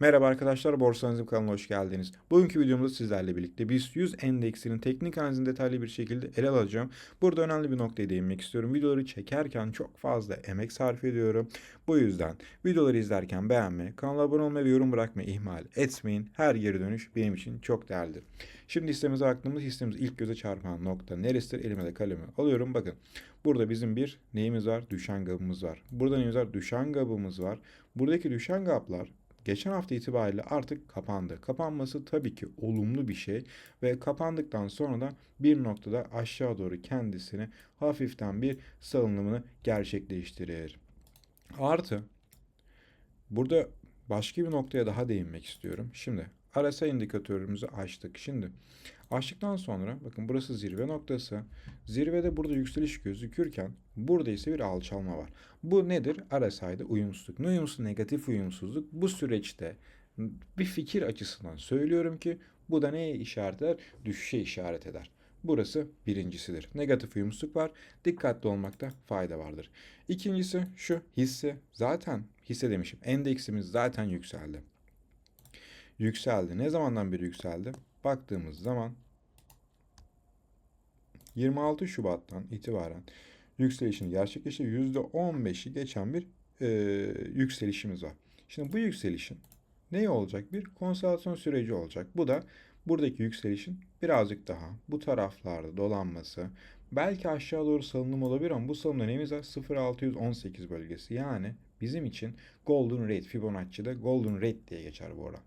Merhaba arkadaşlar, Borsa Analizim kanalına hoş geldiniz. Bugünkü videomuzda sizlerle birlikte BIST 100 endeksinin teknik analizini detaylı bir şekilde ele alacağım. Burada önemli bir noktaya değinmek istiyorum. Videoları çekerken çok fazla emek sarf ediyorum. Bu yüzden videoları izlerken beğenme, kanala abone olmayı ve yorum bırakmayı ihmal etmeyin. Her geri dönüş benim için çok değerlidir. Şimdi hissemize baktığımız hissemiz ilk göze çarpan nokta neresidir? Elime de kalemi alıyorum. Bakın burada bizim bir neyimiz var? Düşen gabımız var. Burada neyimiz var? Düşen gabımız var. Buradaki düşen gaplar geçen hafta itibariyle artık kapandı. Kapanması tabii ki olumlu bir şey ve kapandıktan sonra da bir noktada aşağı doğru kendisini hafiften bir salınımını gerçekleştirir. Artı burada başka bir noktaya daha değinmek istiyorum. Şimdi RSI indikatörümüzü açtık. Şimdi açtıktan sonra bakın burası zirve noktası. Zirvede burada yükseliş gözükürken burada ise bir alçalma var. Bu nedir? RSI'de uyumsuzluk. Ne uyumsuz? Negatif uyumsuzluk. Bu süreçte bir fikir açısından söylüyorum ki bu da neye işaret eder? Düşüşe işaret eder. Burası birincisidir. Negatif uyumsuzluk var. Dikkatli olmakta fayda vardır. İkincisi şu hisse zaten hisse demişim endeksimiz zaten yükseldi. Yükseldi. Ne zamandan beri yükseldi? Baktığımız zaman 26 Şubat'tan itibaren yükselişini gerçekleşti. %15'i geçen bir e, yükselişimiz var. Şimdi bu yükselişin ne olacak? Bir konsolidasyon süreci olacak. Bu da buradaki yükselişin birazcık daha bu taraflarda dolanması, belki aşağı doğru salınım olabilir ama bu salınımda neyimiz var? 0.618 bölgesi. Yani bizim için Golden Rate, Fibonacci'de Golden Rate diye geçer bu oran.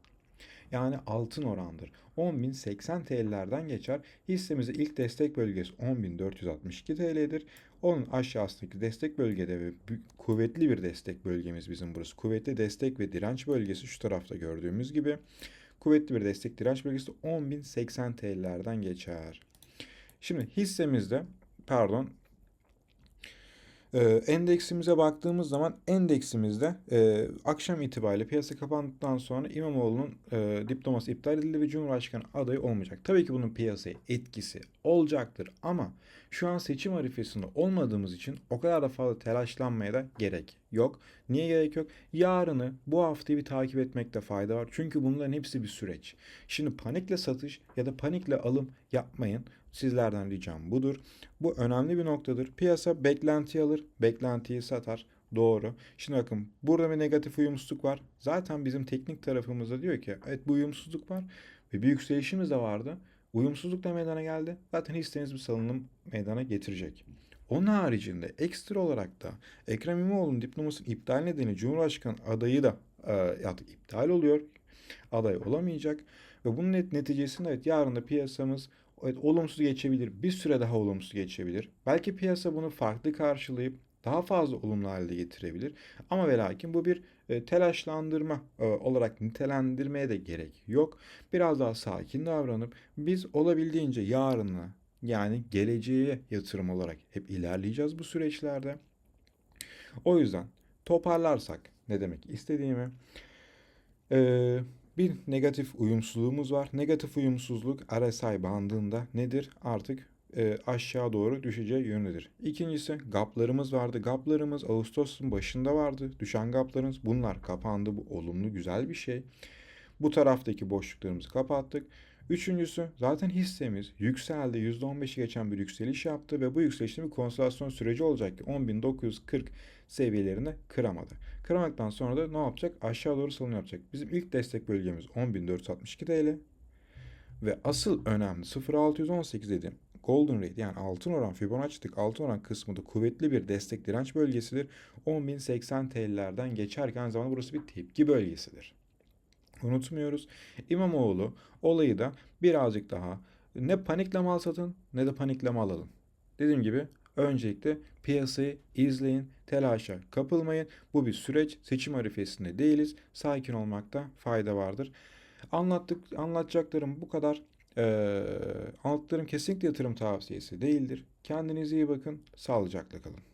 Yani altın orandır. 10.080 TL'lerden geçer. Hissemizde ilk destek bölgesi 10.462 TL'dir. Onun aşağısındaki destek bölgede ve kuvvetli bir destek bölgemiz bizim burası. Kuvvetli destek ve direnç bölgesi şu tarafta gördüğümüz gibi. Kuvvetli bir destek direnç bölgesi 10.080 TL'lerden geçer. Şimdi hissemizde pardon e, endeksimize baktığımız zaman endeksimizde e, akşam itibariyle piyasa kapandıktan sonra İmamoğlu'nun e, diploması iptal edildi ve Cumhurbaşkanı adayı olmayacak. Tabii ki bunun piyasaya etkisi olacaktır ama şu an seçim arifesinde olmadığımız için o kadar da fazla telaşlanmaya da gerek yok. Niye gerek yok? Yarını bu haftayı bir takip etmekte fayda var. Çünkü bunların hepsi bir süreç. Şimdi panikle satış ya da panikle alım yapmayın. Sizlerden ricam budur. Bu önemli bir noktadır. Piyasa beklenti alır, beklentiyi satar. Doğru. Şimdi bakın burada bir negatif uyumsuzluk var. Zaten bizim teknik tarafımızda diyor ki evet bu uyumsuzluk var ve bir yükselişimiz de vardı. Uyumsuzluk da meydana geldi. Zaten hisseniz bir salınım meydana getirecek. Onun haricinde ekstra olarak da Ekrem İmamoğlu'nun diplomasının iptal nedeni Cumhurbaşkanı adayı da e, iptal oluyor. Aday olamayacak. Ve bunun net neticesinde evet yarın da piyasamız evet, olumsuz geçebilir. Bir süre daha olumsuz geçebilir. Belki piyasa bunu farklı karşılayıp daha fazla olumlu halde getirebilir. Ama ve lakin bu bir e, telaşlandırma e, olarak nitelendirmeye de gerek yok. Biraz daha sakin davranıp biz olabildiğince yarına yani geleceğe yatırım olarak hep ilerleyeceğiz bu süreçlerde. O yüzden toparlarsak ne demek istediğimi e, bir negatif uyumsuzluğumuz var. Negatif uyumsuzluk RSI bandında nedir? Artık e, aşağı doğru düşeceği yönüdür. İkincisi gaplarımız vardı. Gaplarımız Ağustos'un başında vardı. Düşen gaplarımız bunlar kapandı. Bu olumlu güzel bir şey. Bu taraftaki boşluklarımızı kapattık. Üçüncüsü zaten hissemiz yükseldi. %15'i geçen bir yükseliş yaptı ve bu yükselişte bir konsolidasyon süreci olacaktı. 10.940 seviyelerini kıramadı. Kıramadıktan sonra da ne yapacak? Aşağı doğru salınım yapacak. Bizim ilk destek bölgemiz 10.462 TL. Ve asıl önemli 0.618 dediğim Golden Rate yani altın oran Fibonacci'lik altın oran kısmı da kuvvetli bir destek direnç bölgesidir. 10.080 TL'lerden geçerken aynı zamanda burası bir tepki bölgesidir. Unutmuyoruz. İmamoğlu olayı da birazcık daha ne panikle mal satın ne de panikle mal alın. Dediğim gibi öncelikle piyasayı izleyin, telaşa kapılmayın. Bu bir süreç. Seçim arifesinde değiliz. Sakin olmakta fayda vardır. Anlattık, anlatacaklarım bu kadar. Ee, anlattıklarım kesinlikle yatırım tavsiyesi değildir. Kendinize iyi bakın. Sağlıcakla kalın.